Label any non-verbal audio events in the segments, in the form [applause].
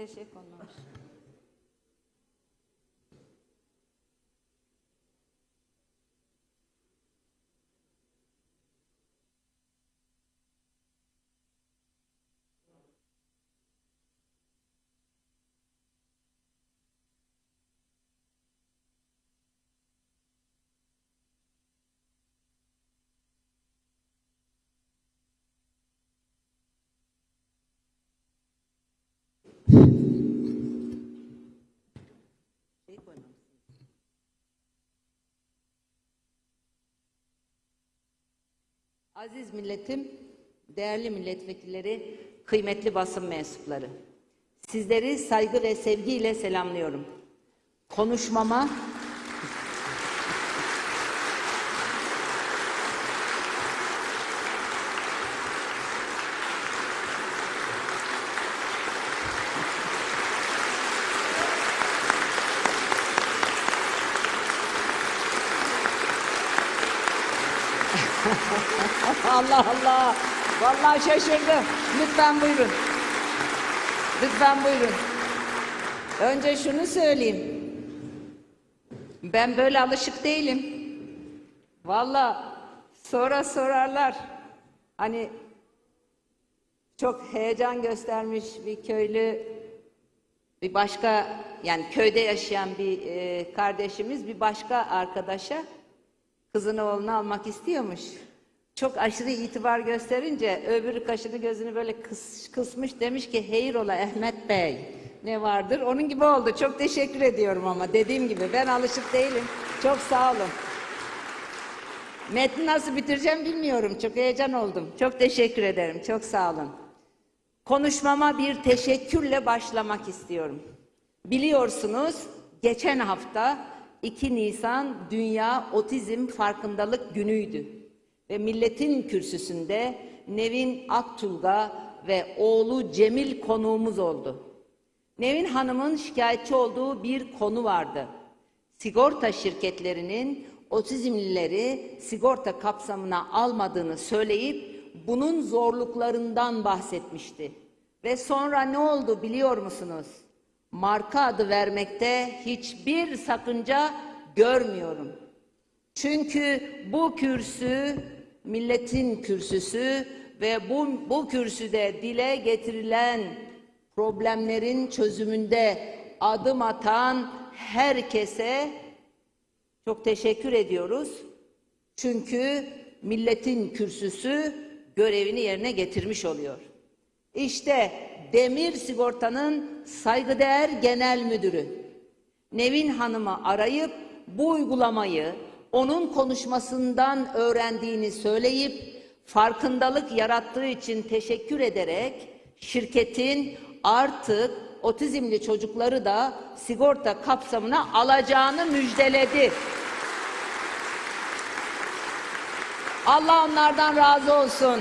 buraya şey konmamış. Aziz milletim, değerli milletvekilleri, kıymetli basın mensupları. Sizleri saygı ve sevgiyle selamlıyorum. Konuşmama [laughs] Allah Allah. Vallahi şaşırdım. Lütfen buyurun. Lütfen buyurun. Önce şunu söyleyeyim. Ben böyle alışık değilim. Vallahi sonra sorarlar. Hani çok heyecan göstermiş bir köylü bir başka yani köyde yaşayan bir e, kardeşimiz bir başka arkadaşa kızını oğlunu almak istiyormuş. Çok aşırı itibar gösterince öbürü kaşını gözünü böyle kıs, kısmış demiş ki hayrola Ahmet Bey ne vardır? Onun gibi oldu. Çok teşekkür ediyorum ama dediğim gibi ben alışık değilim. Çok sağ olun. Metni nasıl bitireceğim bilmiyorum. Çok heyecan oldum. Çok teşekkür ederim. Çok sağ olun. Konuşmama bir teşekkürle başlamak istiyorum. Biliyorsunuz geçen hafta 2 Nisan Dünya Otizm Farkındalık Günü'ydü. Ve milletin kürsüsünde Nevin Aktulga ve oğlu Cemil konuğumuz oldu. Nevin Hanım'ın şikayetçi olduğu bir konu vardı. Sigorta şirketlerinin otizmlileri sigorta kapsamına almadığını söyleyip bunun zorluklarından bahsetmişti. Ve sonra ne oldu biliyor musunuz? Marka adı vermekte hiçbir sakınca görmüyorum. Çünkü bu kürsü milletin kürsüsü ve bu, bu kürsüde dile getirilen problemlerin çözümünde adım atan herkese çok teşekkür ediyoruz. Çünkü milletin kürsüsü görevini yerine getirmiş oluyor. İşte Demir Sigorta'nın saygıdeğer genel müdürü Nevin Hanım'ı arayıp bu uygulamayı onun konuşmasından öğrendiğini söyleyip farkındalık yarattığı için teşekkür ederek şirketin artık otizmli çocukları da sigorta kapsamına alacağını müjdeledi. Allah onlardan razı olsun.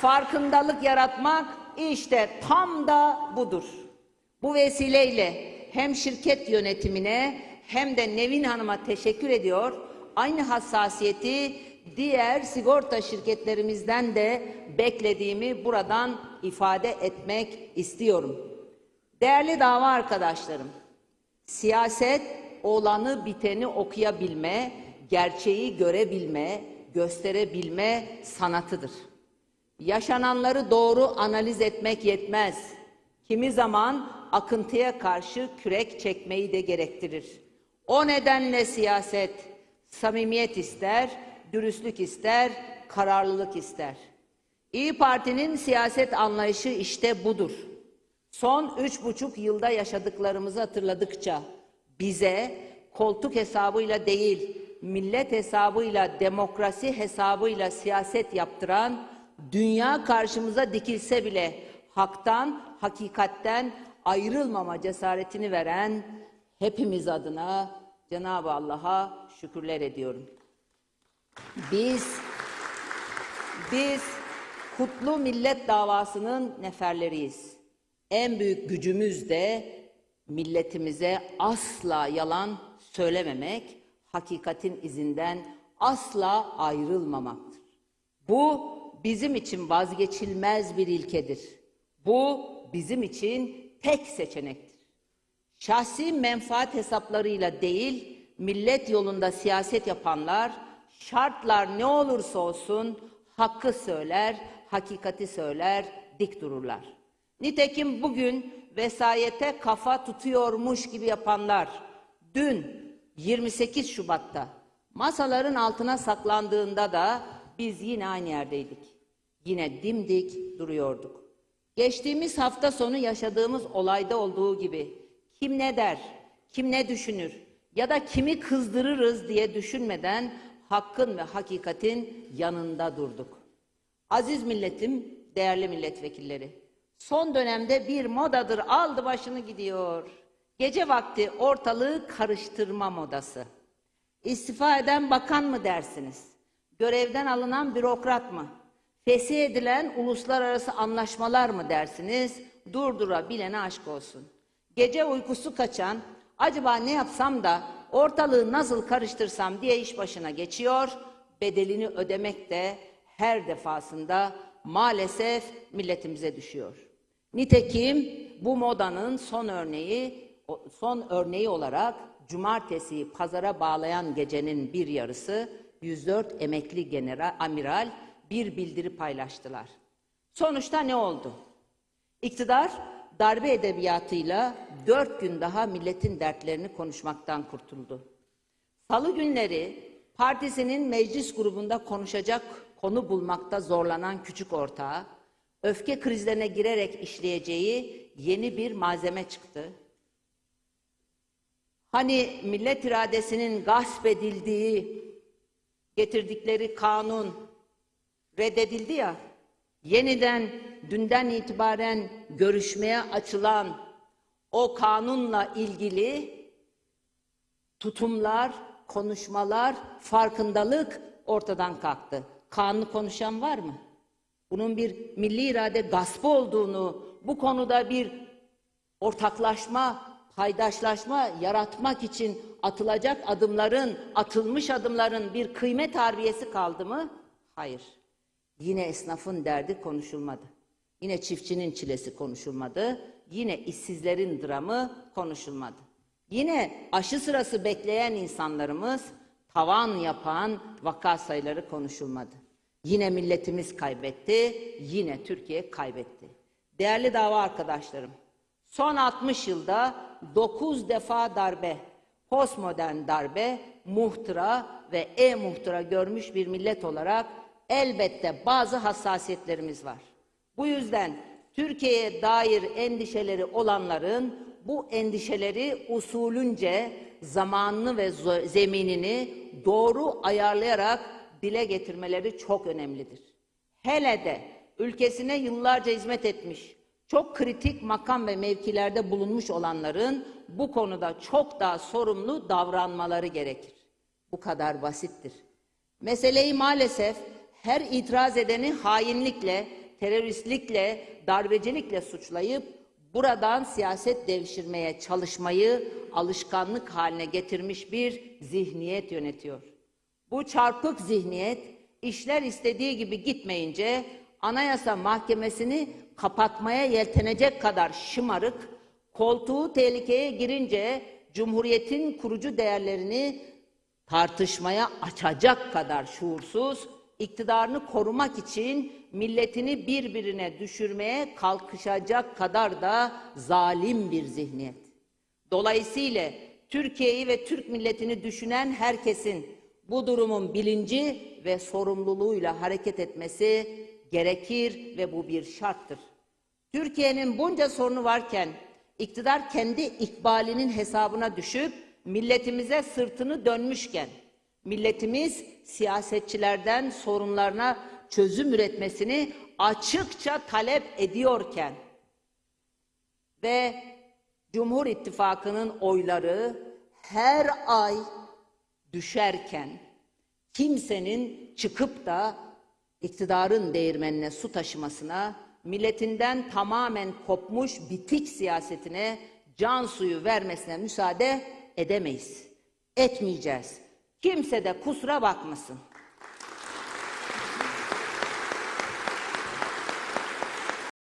Farkındalık yaratmak işte tam da budur. Bu vesileyle hem şirket yönetimine hem de Nevin Hanım'a teşekkür ediyor. Aynı hassasiyeti diğer sigorta şirketlerimizden de beklediğimi buradan ifade etmek istiyorum. Değerli dava arkadaşlarım, siyaset olanı biteni okuyabilme, gerçeği görebilme, gösterebilme sanatıdır. Yaşananları doğru analiz etmek yetmez. Kimi zaman akıntıya karşı kürek çekmeyi de gerektirir. O nedenle siyaset samimiyet ister, dürüstlük ister, kararlılık ister. İyi Parti'nin siyaset anlayışı işte budur. Son üç buçuk yılda yaşadıklarımızı hatırladıkça bize koltuk hesabıyla değil, millet hesabıyla, demokrasi hesabıyla siyaset yaptıran, dünya karşımıza dikilse bile haktan, hakikatten ayrılmama cesaretini veren hepimiz adına Cenab-ı Allah'a şükürler ediyorum. Biz biz kutlu millet davasının neferleriyiz. En büyük gücümüz de milletimize asla yalan söylememek, hakikatin izinden asla ayrılmamaktır. Bu bizim için vazgeçilmez bir ilkedir. Bu bizim için tek seçenektir. Şahsi menfaat hesaplarıyla değil, millet yolunda siyaset yapanlar, şartlar ne olursa olsun hakkı söyler, hakikati söyler, dik dururlar. Nitekim bugün vesayete kafa tutuyormuş gibi yapanlar, dün 28 Şubat'ta masaların altına saklandığında da biz yine aynı yerdeydik. Yine dimdik duruyorduk. Geçtiğimiz hafta sonu yaşadığımız olayda olduğu gibi kim ne der, kim ne düşünür ya da kimi kızdırırız diye düşünmeden hakkın ve hakikatin yanında durduk. Aziz milletim, değerli milletvekilleri, son dönemde bir modadır aldı başını gidiyor. Gece vakti ortalığı karıştırma modası. İstifa eden bakan mı dersiniz? Görevden alınan bürokrat mı? Fesih edilen uluslararası anlaşmalar mı dersiniz? Durdurabilene aşk olsun. Gece uykusu kaçan, acaba ne yapsam da ortalığı nasıl karıştırsam diye iş başına geçiyor. Bedelini ödemek de her defasında maalesef milletimize düşüyor. Nitekim bu modanın son örneği son örneği olarak cumartesi pazara bağlayan gecenin bir yarısı 104 emekli general amiral bir bildiri paylaştılar. Sonuçta ne oldu? İktidar darbe edebiyatıyla dört gün daha milletin dertlerini konuşmaktan kurtuldu. Salı günleri partisinin meclis grubunda konuşacak konu bulmakta zorlanan küçük ortağı, öfke krizlerine girerek işleyeceği yeni bir malzeme çıktı. Hani millet iradesinin gasp edildiği, getirdikleri kanun reddedildi ya, yeniden dünden itibaren görüşmeye açılan o kanunla ilgili tutumlar, konuşmalar, farkındalık ortadan kalktı. Kanunu konuşan var mı? Bunun bir milli irade gaspı olduğunu, bu konuda bir ortaklaşma, paydaşlaşma yaratmak için atılacak adımların, atılmış adımların bir kıymet harbiyesi kaldı mı? Hayır. Yine esnafın derdi konuşulmadı. Yine çiftçinin çilesi konuşulmadı. Yine işsizlerin dramı konuşulmadı. Yine aşı sırası bekleyen insanlarımız tavan yapan vaka sayıları konuşulmadı. Yine milletimiz kaybetti, yine Türkiye kaybetti. Değerli dava arkadaşlarım, son 60 yılda 9 defa darbe, postmodern darbe, muhtıra ve e-muhtıra görmüş bir millet olarak elbette bazı hassasiyetlerimiz var. Bu yüzden Türkiye'ye dair endişeleri olanların bu endişeleri usulünce zamanını ve zeminini doğru ayarlayarak dile getirmeleri çok önemlidir. Hele de ülkesine yıllarca hizmet etmiş, çok kritik makam ve mevkilerde bulunmuş olanların bu konuda çok daha sorumlu davranmaları gerekir. Bu kadar basittir. Meseleyi maalesef her itiraz edeni hainlikle, teröristlikle, darbecilikle suçlayıp buradan siyaset devşirmeye çalışmayı alışkanlık haline getirmiş bir zihniyet yönetiyor. Bu çarpık zihniyet işler istediği gibi gitmeyince Anayasa Mahkemesi'ni kapatmaya yeltenecek kadar şımarık, koltuğu tehlikeye girince Cumhuriyet'in kurucu değerlerini tartışmaya açacak kadar şuursuz, iktidarını korumak için milletini birbirine düşürmeye kalkışacak kadar da zalim bir zihniyet. Dolayısıyla Türkiye'yi ve Türk milletini düşünen herkesin bu durumun bilinci ve sorumluluğuyla hareket etmesi gerekir ve bu bir şarttır. Türkiye'nin bunca sorunu varken iktidar kendi ikbalinin hesabına düşüp milletimize sırtını dönmüşken milletimiz siyasetçilerden sorunlarına çözüm üretmesini açıkça talep ediyorken ve Cumhur İttifakı'nın oyları her ay düşerken kimsenin çıkıp da iktidarın değirmenine su taşımasına, milletinden tamamen kopmuş bitik siyasetine can suyu vermesine müsaade edemeyiz. Etmeyeceğiz. Kimse de kusura bakmasın.